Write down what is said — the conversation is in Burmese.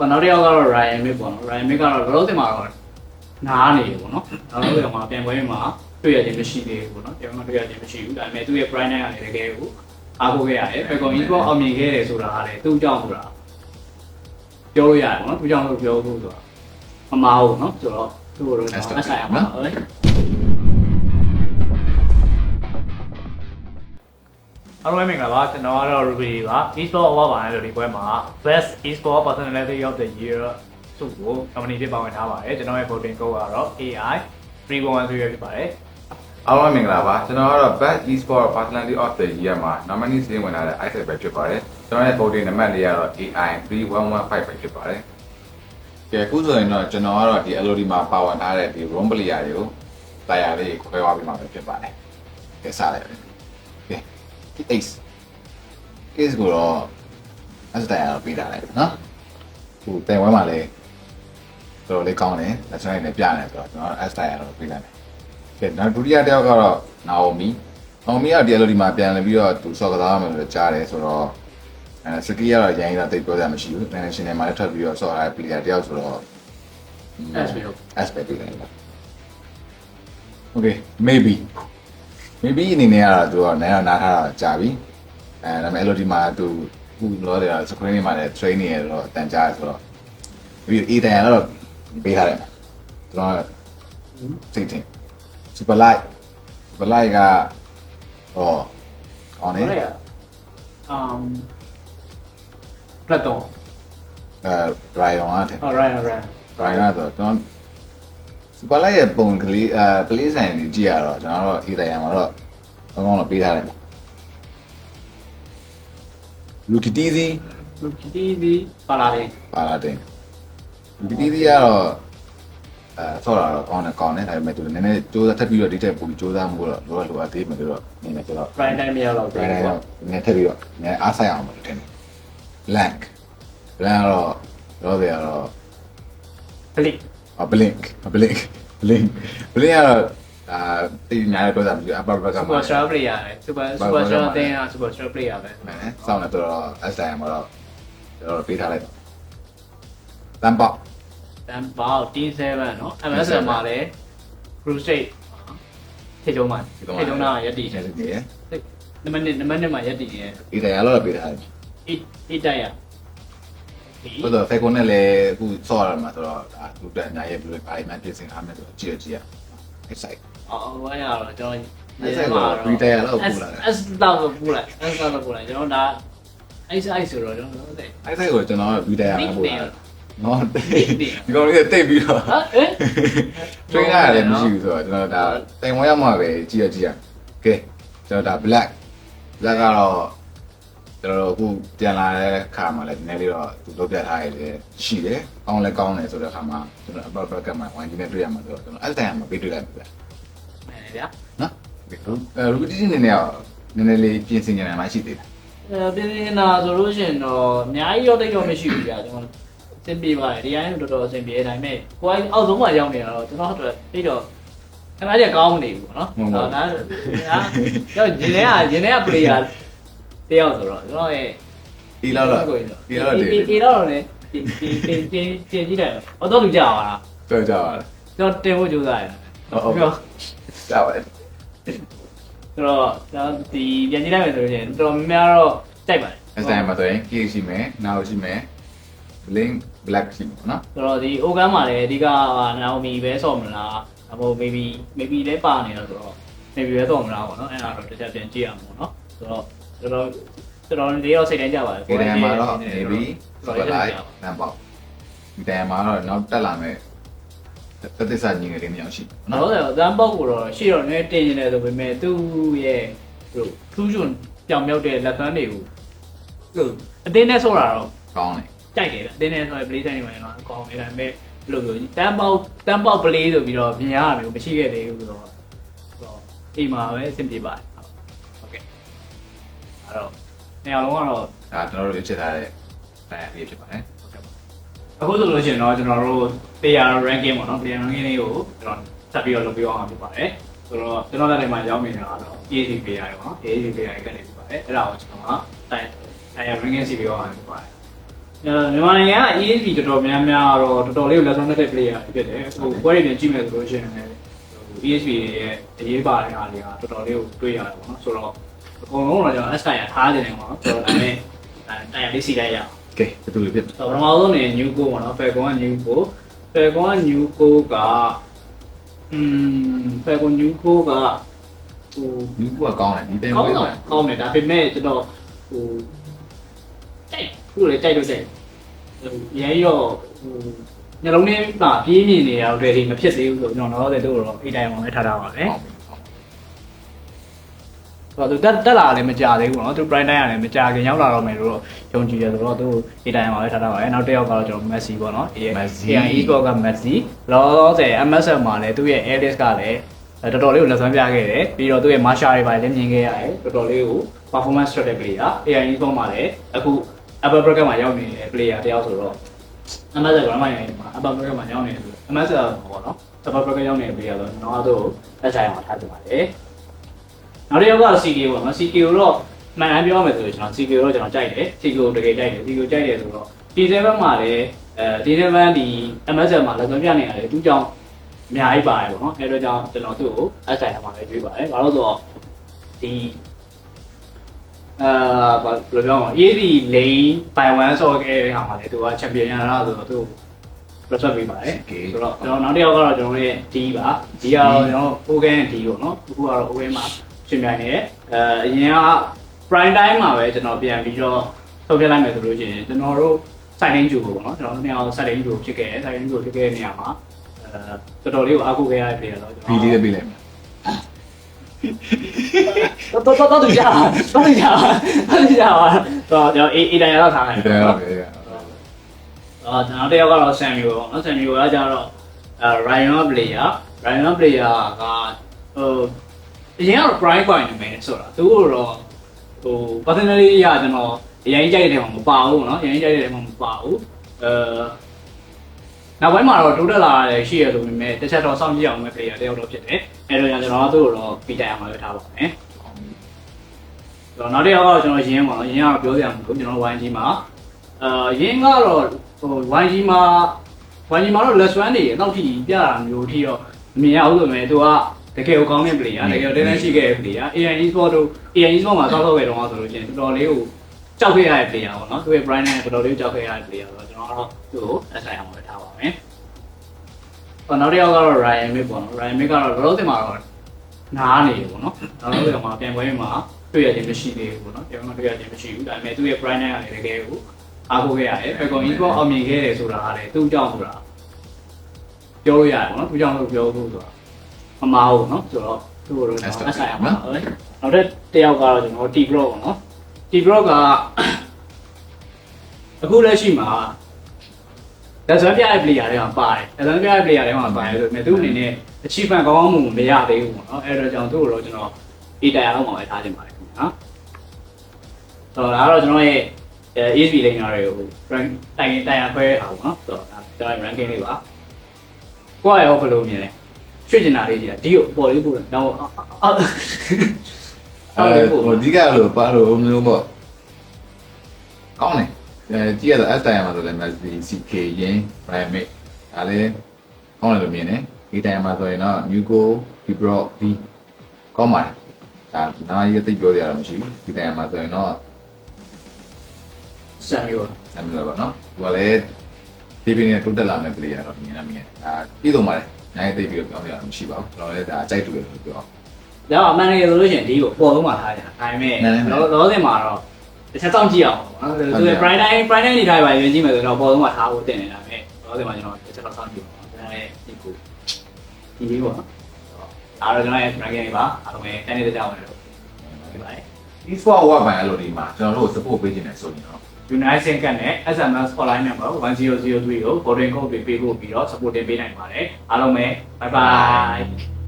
ဟောနောက်တစ်ယောက်ကတော့ Ryan Mick ပေါ့နော် Ryan Mick ကတော့လောလောဆယ်မှာတော့နားနေတယ်ပေါ့နော်နောက်လောဆယ်မှာပြန်ပွဲမှာတွေ့ရခြင်းမရှိသေးဘူးပေါ့နော်တရားမှတွေ့ရခြင်းမရှိဘူးဒါပေမဲ့သူ့ရဲ့ prime နဲ့ကနေတကယ်ကိုအားကိုးခဲ့ရတယ်ပေကွန် eSport အောင်မြင်ခဲ့တယ်ဆိုတာကလည်းသူ့ကြောင့်ဆိုတာပြောလို့ရတယ်ပေါ့နော်သူ့ကြောင့်လို့ပြောဖို့ဆိုတာမမားဘူးနော်ဆိုတော့သူ့ကိုတော့အဆိုင်အောင်ပါဟုတ် အားလုံးပဲမင်္ဂလာပါကျွန်တော်ကတော့ Ruby ပါ eSport Award ပါနဲ့ဒီပွဲမှာ Best eSport Personality of the Year ဆုကို company ဖြစ်ပါဝင်ထားပါတယ်ကျွန်တော်ရဲ့ voting code ကတော့ AI 3113ဖြစ်ပါတယ်အားလုံးပဲမင်္ဂလာပါကျွန်တော်ကတော့ Best Esport Personality of the Year မှာ nominee စီးဝင်လာတဲ့ Isaac ပဲဖြစ်ပါတယ်ကျွန်တော်ရဲ့ voting နံပါတ်လေးကတော့ AI 3115ပဲဖြစ်ပါတယ်ကဲအခုဆိုရင်တော့ကျွန်တော်ကတော့ဒီ LOD မှာပါဝင်ထားတဲ့ဒီ room player တွေကိုတရားလေးခွဲသွားပြီးမှပဲဖြစ်ပါတယ်ကဲစားလိုက်ပါကဲ ace case ကိုတော့အဲ့ဒါတရားတော့ပြီးတာလေနော်ခုတိုင်ဝဲမှာလေတော်တော်လေးကောင်းတယ်လက်စရိုက်နဲ့ပြတယ်ဆိုတော့ကျွန်တော် S တရားတော့ပြီးလိုက်တယ်ကဲနောက်ဒုတိယတစ်ယောက်ကတော့နာအိုမီနာအိုမီကဒီလိုဒီမှာပြန်လာပြီးတော့သူဆော့ကစားမယ်လို့ကြားတယ်ဆိုတော့အဲစကီကတော့ရိုင်းတာတိတ်ပြောစရာမရှိဘူး international မှာလည်းထွက်ပြီးတော့ဆော့ရတဲ့ player တယောက်ဆိုတော့ SB ဟုတ် aspect တွေလည်း Okay maybe maybe အနေနဲ့ကတော့သူကနိုင်တော့နားထားတာကြာပြီအဲဒါပေမဲ့ LOD မှာသူခုလောတယ် screen တွေမှာလည်း train နေရတော့တန်ကြားဆိုတော့ပြီး A တန်ကတော့ပေးထားတယ်ကျွန်တော်စိတ်ထင် super light super light ကဟောကောင်းနေဟုတ်ရဲ့အမ်ပလက်တော့အဲ Ryan ကတဲ့ဟုတ် right right Ryan ကတော့ကျွန်တော် super light ရဲ့ပုံကလေးအဲ play ဆိုင်ကြီးကြည့်ရတော့ကျွန်တော်တို့ A တန်မှာတော့ကောင်းကောင်းတော့ပေးထားတယ် Lucky Teasy လူကြီးဒီပါလာတယ်ပါလာတယ် Lucky Teasy ကတော့အဲဆော့တာတော့ကောင်းတယ်ကောင်းတယ်ဒါပေမဲ့သူနည်းနည်းစူးစမ်းထပ်ပြီးတော့ဒီထက်ပိုပြီးစူးစမ်းမှုတော့လိုအပ်လိုအပ်သေးမယ်လို့တော့နည်းနည်းကျွန်တော် prime time မရောက်တော့ဒါလည်းတော့နည်းထပ်ပြီးတော့နည်းအားဆိုင်အောင်လို့ထင်တယ် blank blank တော့တော့တယ်ကတော့ပလိအ blink blink blink blink ကတော့အာတိညာရတော့တာပြီးအပပက super မှာ star player ပဲ super super star အတင်းက super star player ပဲ မယ်စောင်းနေတော့ S time မှာတော့ကျွန်တော်ပေးထားလိုက်တော့တမ်ပေါ တန်ပေါ T7 เนาะ MSN မှာလည်း cruise state ထေတုံးမှာထေတုံးနာရက်တည် နေ တယ် စီရယ် နံပါတ်1နံပါတ်1မှာရက်တည်တယ် ဒီတရားတော့ပေးထားတယ် 8 8တိုက်ရ ဒီဘယ်တော့ဖေကွန်နဲ့လည်းအခုစော့ရမှာဆိုတော့ဒါသူတက်အများကြီးဘယ်လိုဘာမှပြင်ဆင်ထားမယ်ဆိုတော့ကြည့်ရကြည့်ရ excite အော်ဘာရတော့ကျွန်တော်အဲ့ဒါကို retire လောက်ပို့လာတယ် S လောက်ကိုပို့လိုက် S လောက်ကိုပို့လိုက်ကျွန်တော်ဒါအဲ့ဆိုင်ဆိုတော့ကျွန်တော်တို့တဲ့အဲ့ဒါကိုကျွန်တော်ဗီဒီယိုမှာပို့တာနော် Big ဒီ deal ကောင်လေးတိတ်ပြီးတော့ဟာအေး train ရတယ်မရှိဘူးဆိုတော့ကျွန်တော်ဒါတိုင်ဝမ်ရောက်မှာပဲကြည့်ရကြည့်ရကဲကျွန်တော်ဒါ black black ကတော့ ကျွန်တော်တို့အခုပြန်လာတဲ့ခါမှာလည်းနည်းနည်းလေးတော့သူလုပ်ပြထားရတယ်ရှိတယ်ကောင်းလဲကောင်းတယ်ဆိုတဲ့ခါမှာကျွန်တော် upper bracket မှာ one နဲ့တွေ့ရမှာဆိုတော့ကျွန်တော်အဲ့တိုင်မှာပေးတွေ့လိုက်ပြီမယ်ဗျာနော်အဲရူတီနေနေရောနည်းနည်းလေးပြင်ဆင်ကြတယ်မှရှိသေးတယ်အဲပြင်းနေတာဆိုလို့ရှိရင်တော့အများကြီးတော့တိတ်တော့မရှိဘူးကြာကျွန်တော်စင်ပြေပါတယ်ဒီတိုင်းတော်တော်အဆင်ပြေဒါပေမဲ့ကိုယ်အောက်ဆုံးမှာရောက်နေတာတော့ကျွန်တော်တို့တိတ်တော့ခဏကြီးကောင်းမနေဘူးပေါ့နော်ဒါဒါရောရင်ထဲကရင်ထဲက player တယောက်ဆိုတော့ကျွန်တော်ရဲ့ဒီလောက်တော့ဒီလောက်တော့ဒီဒီတော့လည်းဒီဒီဒီဒီကြည့်တယ်။တော့လူကြောက်လာတော့ကြပါလား။ကျွန်တော်တင်ဖို့ကြိုးစားရတယ်ဟုတ်ဟုတ်ပြောကြပါလေဆိုတော့ကျွန်တော်ဒီပြန်ကြည့်လိုက်မယ်ဆိုရင်တော်တော်များများတော့ကြိုက်ပါတယ်အစမ်းမှာဆိုရင် K ရှိမယ်နာရှိမယ် Blink Black ရှိမယ်နော်ဆိုတော့ဒီ Ogan မှာလည်းအဓိကနာအိုမီပဲဆော့မလားအမို့ maybe maybe လည်းပါနေတော့ဆိုတော့ maybe ပဲဆော့မလားပေါ့နော်အဲ့ဒါတော့တစ်ချက်ပြန်ကြည့်ရမှာပေါ့နော်ဆိုတော့ တော်တော်တော်တော်လေးတော့စိတ်တိုင်းကြပါတယ်ကေတန်မှာတော့ maybe တော် super တော် light နံပါတ်ဒီတန်မှာတော့နောက်တက်လာမယ်တသစ္စာညီငယ်လေးနှစ်ယောက်ရှိနော်နော်တော့ဇမ်ပေါက်ကိုတော့ရှေ့တော့နည်းတင်နေတယ်ဆိုပေမဲ့သူ့ရဲ့သူထူးချွန်ပြောင်မြောက်တဲ့လက်သွမ်းတွေကိုသူအတင်းနဲ့ဆော့တာတော့ကောင်းတယ်ကြိုက်တယ်အတင်းနဲ့ဆော့တဲ့ play time တွေမှာတော့အကောင်းနေတယ်မဲ့ဘယ်လိုပြောတန်းပေါက်တန်းပေါက် play ဆိုပြီးတော့မြင်ရတာမျိုးမရှိခဲ့သေးဘူးဆိုတော့ဆိုတော့အိမ်မှာပဲအဆင်ပြေပါတယ်ဟုတ်ကဲ့ အဲ့တော့နေရာလုံးကတော့ဒါကျွန်တော်တို့ရွေးချယ်ထားတဲ့တန်လေးဖြစ်ပါတယ်အခုဆိုလို့ရှိရင်တော့ကျွန်တော်တို့ player ranking ပေါ့နော် player ranking လေးကိုကျွန်တော်ဆက်ပြီးတော့လုပ်ပြအောင်ဖြစ်ပါတယ်ဆိုတော့ကျွန်တော်လက်ထဲမှာရောက်နေတာကတော့ EAC player တွေပေါ့နော် EAC player တွေကနေဖြစ်ပါတယ်အဲ့ဒါကိုကျွန်တော်ကတိုင်တိုင် ranking စီပြီးတော့ဖြစ်ပါတယ်မြန်မာနိုင်ငံက ESP တော်တော်များများတော့တော်တော်လေးကိုလက်ဆောင်တဲ့ player တွေဖြစ်တယ်ဟိုပွဲတွေပြန်ကြည့်မယ်ဆိုလို့ရှိရင်လည်းဟို ESP ရဲ့အရေးပါတဲ့အားတွေကတော်တော်လေးကိုတွေ့ရတယ်ပေါ့နော်ဆိုတော့ အကုန်လုံးတော့ကျွန်တော် S တိုင်ရထားနေတယ်ပေါ့နော်ဆိုတော့ဒါပေမဲ့အဲတိုင်ရလေးစီလိုက်ရအောင်ကဲဘယ်သူတွေဖြစ်ဆိုတော့ပထမဆုံးနေ new go ပေါ့နော် Falcon က new go Falcon က new go ကอืม Falcon new go ကဟိုဒီကူကကောင်းတယ်ဒီတင်ကောင်းတော့ကောင်းတယ်ဒါပေမဲ့ကျွန်တော်ဟိုတိုက်ခုလေတိုက်တော့တိုက်ဟိုရဲရောဟိုညလုံးထဲမှာပြေးမြင်နေရတော့ဒီမဖြစ်သေးဘူးဆိုကျွန်တော်တော့တို့တော့အိတ်တိုင်အောင်ပဲထားထားပါမယ် ဆိုတော့သူတက်တက်လာလည်းမကြသေးဘူးเนาะသူ prime time ကလည်းမကြခင်ရောက်လာတော့မယ်လို့တော့ယုံကြည်ရဆိုတော့သူအိတ်တိုင်အောင်ပဲထားထားပါမယ်နောက်တစ်ယောက်ကတော့ကျွန်တော် Messi ပေါ့เนาะ AI Esport က Messi လောလောဆယ် MSN မှာလည်းသူ့ရဲ့ Alice ကလည်းအဲတော်တော်လေးကိုလက်ဆွမ်းပြခဲ့တယ်ပြီးတော့သူ့ရဲ့ Marsha တွေပါလည်းမြင်ခဲ့ရတယ်တော်တော်လေးကို performance strategy က AI Esport မှာလည်းအခု Apple Bracket မှာရောက်နေတဲ့ player တယောက်ဆိုတော့ MSN ကမှနေမှာ Apple Bracket မှာရောက်နေတယ် MSN ပေါ့နော် Apple Bracket ရောက်နေတဲ့ player ဆိုတော့ကျွန်တော်တို့လက်ဆိုင်အောင်ထားကြပါတယ် နောက်တစ်ယောက်က CK ပေါ့နော် CK ကိုတော့မှန်တိုင်းပြောရမယ်ဆိုရင်ကျွန်တော် CK ကိုတော့ကျွန်တော်ကြိုက်တယ် CK ကိုတကယ်ကြိုက်တယ် CK ကိုကြိုက်တယ်ဆိုတော့ T7 မှာလည်းအဲ T7 ဒီ MSN မှာလက်သွင်းပြနေရတယ်သူကြောင့်အများကြီးပါတယ်ပေါ့နော်အဲဒါကြောင့်ကျွန်တော်သူ့ကို SI မှာလည်းတွေးပါတယ်ဘာလို့ဆိုတော့ဒီအာဘာလို့ပြောမလဲ EAD lane by 1ဆော့ခဲ့တဲ့ဟာမှာလေသူက champion ရတာဆိုတော့သူ့ reserve ပေးပါတယ်ဆိုတော့ကျွန်တော်နောက်တစ်ယောက်ကတော့ကျွန်တော်ရဲ့ D ပါ D ကတော့ကျွန်တော် Ogan D ပေါ့နော်အခုကတော့ Ogan မှာ ရှင်ပြိုင်နေတယ်အဲအရင်က prime time မှာပဲကျွန်တော်ပြန်ပြီးတော့ထုတ်ပြလိုက်မယ်ဆိုလို့ရှိရင်ကျွန်တော်တို့ signing ကြိုပေါ့နော်ကျွန်တော်တို့နှစ်ယောက် signing ကြိုဖြစ်ခဲ့တယ် signing ကြိုဖြစ်ခဲ့တဲ့နေရာမှာအဲတော်တော်လေးကိုအားကိုးခဲ့ရတဲ့ player တော့ကျွန်ဘီတော်လေးလည်းပေးလိုက်မယ်တော့တော့တော့တူကြပါတော့တူကြပါတော့တူကြပါတော့ကျွန်တော် A A တိုင်းရတော့ထားတယ်ဒီတယ်ဟုတ်ကဲ့အာကျွန်တော်တယောက်ကတော့ Samuel ပေါ့နော် Samuel ကကြတော့အဲ Ryan player Ryan player ကဟို အရင်ကတော့ prime point နေမယ်ဆိုတာသူကတော့ဟို personally အရကျွန်တော်အရင်ကြိုက်တဲ့ထဲမှာမပါဘူးเนาะအရင်ကြိုက်တဲ့ထဲမှာမပါဘူးအဲနောက်ပိုင်းမှာတော့တိုးတက်လာတယ်ရှိရလို့ပေမဲ့တစ်ချက်တော့စောင့်ကြည့်အောင်မဲ့ player တယောက်တော့ဖြစ်တယ်အဲတော့ကျွန်တော်တို့တော့ပြီးတိုင်အောင်ပဲထားပါမယ်တော့နောက်တစ်ယောက်ကတော့ကျွန်တော်ရင်းပါတော့ရင်းကတော့ပြောစရာမလိုကျွန်တော် YG မှာအာရင်းကတော့ဟို YG မှာ YG မှာတော့ less one တွေအတော့ထိပြတာမျိုးထိတော့မမြင်ရဘူးဆိုပေမဲ့သူက တကယ်ကိုကောင်းတဲ့ player တကယ်တင်းတင်းရှိခဲ့တဲ့ player AI Esport တို့ AI Esport မှာစောက်တော့ခဲ့တော့ဆိုလို့ချင်းတော်တော်လေးကိုကြောက်ခဲ့ရတဲ့ player ပေါ့နော်သူရဲ့ brand နဲ့တော်တော်လေးကြောက်ခဲ့ရတဲ့ player ဆိုတော့ကျွန်တော်ကတော့သူ့ကို SI အောင်ပဲထားပါမယ်ဟောနောက်တစ်ယောက်ကတော့ Ryan Mick ပေါ့နော် Ryan Mick ကတော့လောလောဆယ်မှာတော့နားနေပေါ့နော်နောက်လောဆယ်မှာပြန်ပွဲမှာတွေ့ရခြင်းမရှိသေးဘူးပေါ့နော်ပြန်ပွဲတွေ့ရခြင်းမရှိဘူးဒါပေမဲ့သူ့ရဲ့ brand နဲ့ကလည်းတကယ်ကိုအားကိုးခဲ့ရတယ် Falcon Esport အောင်မြင်ခဲ့တယ်ဆိုတာကလည်းသူ့ကြောင့်ဆိုတာပြောလို့ရတယ်ပေါ့နော်သူ့ကြောင့်လို့ပြောဖို့ဆိုတာ မမားဘူးနော်ဆိုတော့သူ့ကိုတော့ SI အောင်ပါဟုတ်နောက်တစ်တယောက်ကတော့ကျွန်တော် T Block ပေါ့နော် T Block ကအခုလက်ရှိမှာလက်စွမ်းပြတဲ့ player တွေမှာပါတယ်လက်စွမ်းပြတဲ့ player တွေမှာပါတယ်ဆိုပေမဲ့သူ့အနေနဲ့ achievement ကောင်းကောင်းမှုမရသေးဘူးပေါ့နော်အဲဒါကြောင့်သူ့ကိုတော့ကျွန်တော် A တိုင်အောင်မှာပဲထားခြင်းပါတယ်ခင်ဗျာဆိုတော့ဒါကတော့ကျွန်တော်ရဲ့ ESP လိမ်နာတွေကို rank တိုင်တိုင်ရခွဲအောင်ပေါ့နော်ဆိုတော့ဒါကျွန်တော် ranking လေးပါကိုယ့်ရောဘယ်လိုမြင်လဲ ရွှေ့ကျင်တာလေးကြီးဒီကိုပေါ်လေးပို့တယ်တော့အော်အဲဟိုဒီကလို့ပါလို့မျိုးပေါ့ကောင်းတယ်အဲကြည့်ရတော့ S တိုင်မှာဆိုလည်း Messi CK ရင်း Ryan Mick ဒါလည်းကောင်းတယ်လို့မြင်တယ်ဒီတိုင်မှာဆိုရင်တော့ Nugo Vibro V ကောင်းပါတယ်ဒါနားရသိပြောရတာမရှိဘူးဒီတိုင်မှာဆိုရင်တော့ဆန်မျိုးဆမ်မီလာပါနော်သူကလည်းဒီပြင်းနဲ့တိုးတက်လာမယ့် player တော့မြင်ရမြင်ဒါပြည်စုံပါတယ် နိုင်သိပြီးတော့ပြောပြရမှာမရှိပါဘူးကျွန်တော်လည်းဒါအကြိုက်တူတယ်လို့ပြောဒါအမှန်တကယ်ဆိုလို့ရှိရင်ဒီကိုပေါ်လုံးမှာထားကြတာဒါပေမဲ့လောလောဆယ်မှာတော့တစ်ချက်စောင့်ကြည့်အောင်ပေါ့နော်သူရဲ့ prime time prime time နေထားပါရွေးကြည့်မယ်ဆိုတော့ပေါ်လုံးမှာထားဖို့တင်နေတာပဲလောဆယ်မှာကျွန်တော်တစ်ချက်တော့စောင့်ကြည့်ပါဒါလည်းဒီကိုဒီလေးပေါ့နော်အားတော့ကျွန်တော်ရဲ့ ranking တွေပါအားလုံးပဲတိုင်းနေတဲ့ကြောင်းတွေလို့ဒီပါလေ e-sport ဝတ်ပိုင်းအဲ့လိုဒီမှာကျွန်တော်တို့ support ပေးခြင်းနဲ့ဆိုရင်တော့ United Sync နဲ့ SMS hotline number 1003ကို boarding code တွေပေးဖို့ပြီးတော့ support တင်ပေးနိုင်ပါတယ်အားလုံးပဲ bye bye